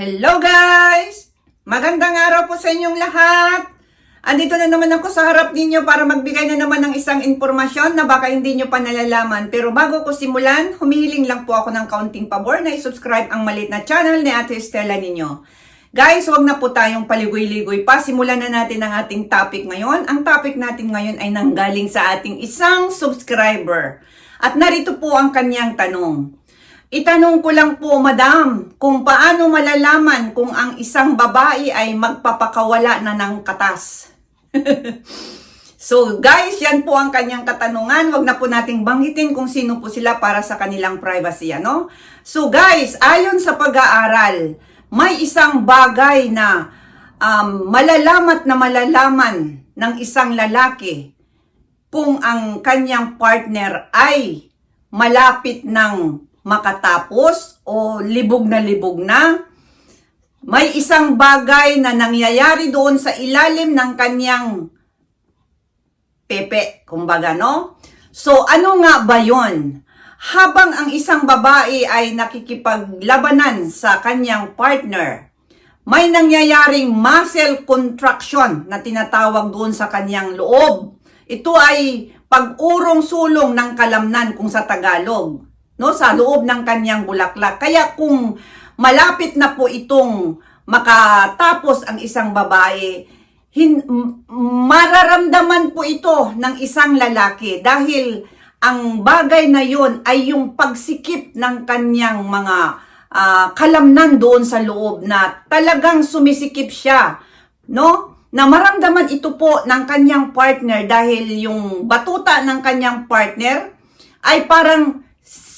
Hello guys! Magandang araw po sa inyong lahat! Andito na naman ako sa harap ninyo para magbigay na naman ng isang impormasyon na baka hindi nyo pa nalalaman. Pero bago ko simulan, humihiling lang po ako ng kaunting pabor na isubscribe ang malit na channel ni Ate Estela ninyo. Guys, wag na po tayong paligoy-ligoy pa. Simulan na natin ang ating topic ngayon. Ang topic natin ngayon ay nanggaling sa ating isang subscriber. At narito po ang kanyang tanong. Itanong ko lang po, madam, kung paano malalaman kung ang isang babae ay magpapakawala na ng katas. so guys, yan po ang kanyang katanungan. Huwag na po nating banggitin kung sino po sila para sa kanilang privacy, ano? So guys, ayon sa pag-aaral, may isang bagay na um, malalamat na malalaman ng isang lalaki kung ang kanyang partner ay malapit ng makatapos o libog na libog na. May isang bagay na nangyayari doon sa ilalim ng kanyang pepe, kumbaga, no? So, ano nga ba yon? Habang ang isang babae ay nakikipaglabanan sa kanyang partner, may nangyayaring muscle contraction na tinatawag doon sa kanyang loob. Ito ay pag-urong-sulong ng kalamnan kung sa Tagalog, no, sa loob ng kanyang bulaklak. Kaya kung malapit na po itong makatapos ang isang babae, hin- mararamdaman po ito ng isang lalaki dahil ang bagay na yon ay yung pagsikip ng kanyang mga ah, kalamnan doon sa loob na talagang sumisikip siya, no? Na maramdaman ito po ng kanyang partner dahil yung batuta ng kanyang partner ay parang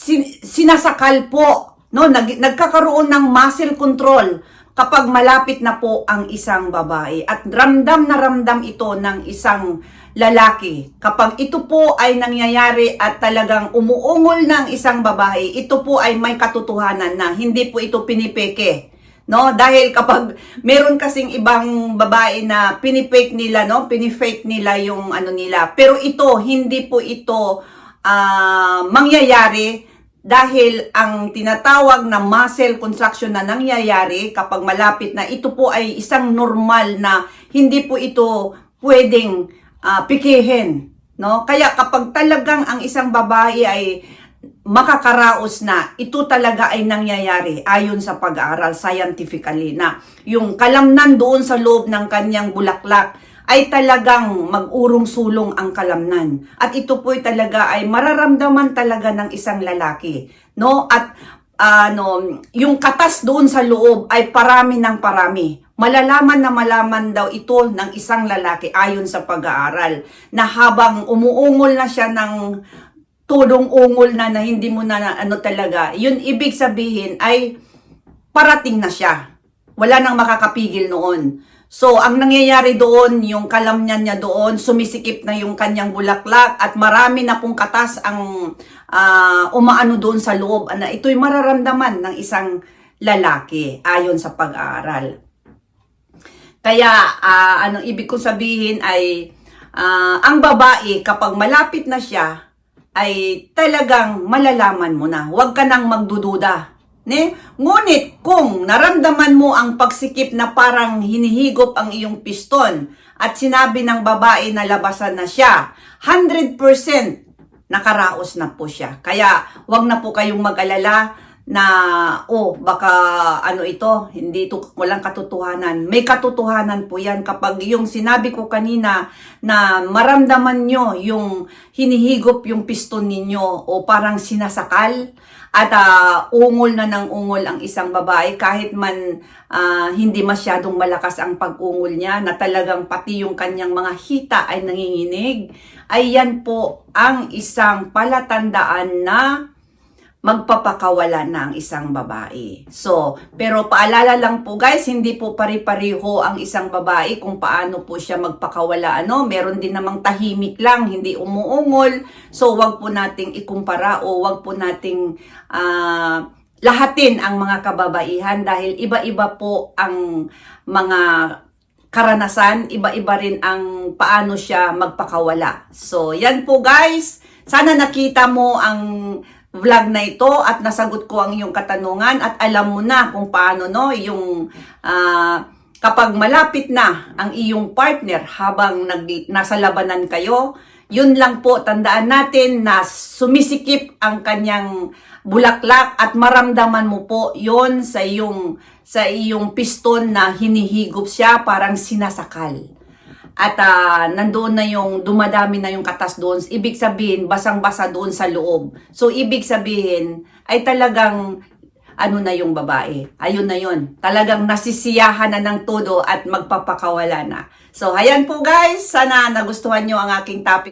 sin- sinasakal po, no? Nag- nagkakaroon ng muscle control kapag malapit na po ang isang babae. At ramdam na ramdam ito ng isang lalaki. Kapag ito po ay nangyayari at talagang umuungol ng isang babae, ito po ay may katotohanan na hindi po ito pinipeke. No, dahil kapag meron kasing ibang babae na pinipake nila, no, pinifake nila yung ano nila. Pero ito, hindi po ito ah, mangyayari dahil ang tinatawag na muscle contraction na nangyayari kapag malapit na ito po ay isang normal na hindi po ito pwedeng ah, pikihin. No? Kaya kapag talagang ang isang babae ay makakaraos na, ito talaga ay nangyayari ayon sa pag-aaral scientifically na yung kalamnan doon sa loob ng kanyang bulaklak ay talagang mag-urong-sulong ang kalamnan. At ito po talaga ay mararamdaman talaga ng isang lalaki. No? At ano, yung katas doon sa loob ay parami ng parami. Malalaman na malaman daw ito ng isang lalaki ayon sa pag-aaral na habang umuungol na siya ng tulong ungol na na hindi mo na ano talaga, yun ibig sabihin ay parating na siya. Wala nang makakapigil noon. So, ang nangyayari doon, yung kalamnyan niya doon, sumisikip na yung kanyang bulaklak at marami na pong katas ang ah, umaano doon sa loob. Na ito'y mararamdaman ng isang lalaki ayon sa pag-aaral. Kaya, ah, anong ibig kong sabihin ay, ah, ang babae, kapag malapit na siya, ay talagang malalaman mo na. Huwag ka nang magdududa. Ne? Ngunit kung naramdaman mo ang pagsikip na parang hinihigop ang iyong piston at sinabi ng babae na labasan na siya, 100% nakaraos na po siya. Kaya wag na po kayong mag-alala na oh baka ano ito hindi ito walang katotohanan. May katotohanan po yan. Kapag yung sinabi ko kanina na maramdaman nyo yung hinihigop yung piston ninyo o parang sinasakal at ah, ungol na ng ungol ang isang babae kahit man ah, hindi masyadong malakas ang pag-ungol niya na talagang pati yung kanyang mga hita ay nanginginig ay yan po ang isang palatandaan na magpapakawala na ang isang babae. So, pero paalala lang po guys, hindi po pari-pariho ang isang babae kung paano po siya magpakawala. Ano, meron din namang tahimik lang, hindi umuungol. So, wag po nating ikumpara o wag po nating ah, lahatin ang mga kababaihan dahil iba-iba po ang mga karanasan, iba-iba rin ang paano siya magpakawala. So, yan po guys. Sana nakita mo ang vlog na ito at nasagot ko ang iyong katanungan at alam mo na kung paano no yung ah, kapag malapit na ang iyong partner habang nag, nasa labanan kayo, yun lang po tandaan natin na sumisikip ang kanyang bulaklak at maramdaman mo po yon sa iyong sa iyong piston na hinihigop siya parang sinasakal. At ah, nandoon na yung dumadami na yung katas doon. Ibig sabihin, basang-basa doon sa loob. So, ibig sabihin, ay talagang ano na yung babae. Ayun na yun. Talagang nasisiyahan na ng todo at magpapakawala na. So, ayan po guys. Sana nagustuhan nyo ang aking topic.